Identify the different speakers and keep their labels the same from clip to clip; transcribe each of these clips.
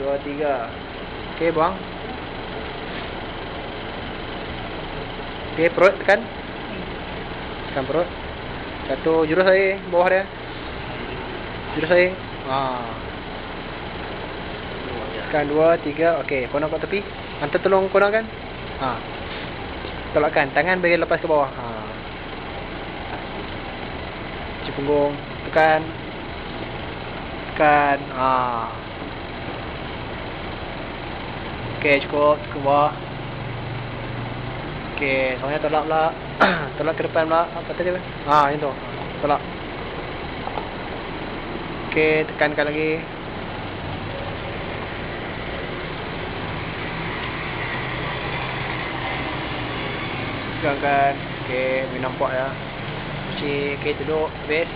Speaker 1: dua, tiga. Okey, buang. Okey, perut tekan. Tekan perut. Satu jurus air bawah dia. Jurus air. Ha. Tekan dua, tiga. Okey, kono kat tepi. Hantar tolong kono kan. Ha. Tolakkan tangan bagi lepas ke bawah. Ha. Cuci punggung. Tekan. Tekan. Ha. Okey, cukup. Ke bawah. Okey, soalnya tolak pula. tolak ke depan pula. Apa tadi? Ha, yang tu. Tolak. Okey, tekankan lagi. Tekankan. Okey, boleh nampak ya. Cuci. Okey, duduk. Habis.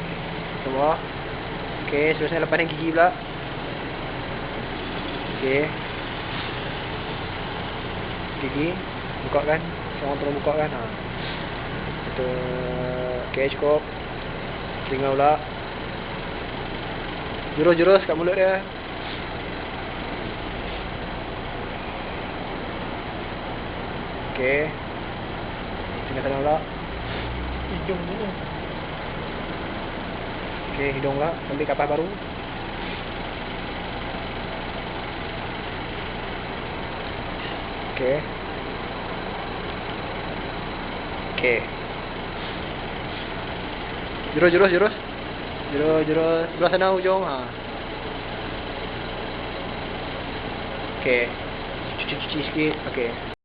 Speaker 1: Ke bawah. Okey, seterusnya lepas ni gigi pula. Okey. Gigi. Buka kan. Seorang tolong buka kan. Ha. Betul. Okey, cukup. Telinga pula. Jurus-jurus kat mulut dia. Okey. Tengah sana pula.
Speaker 2: Hidung.
Speaker 1: Okey, hidung pula. Ambil kapas baru. Okey. Okey. Jurus, jurus, jurus. Jurus, jurus. Sebelah sana hujung. Ha. Okey. Cuci-cuci sikit. Okey.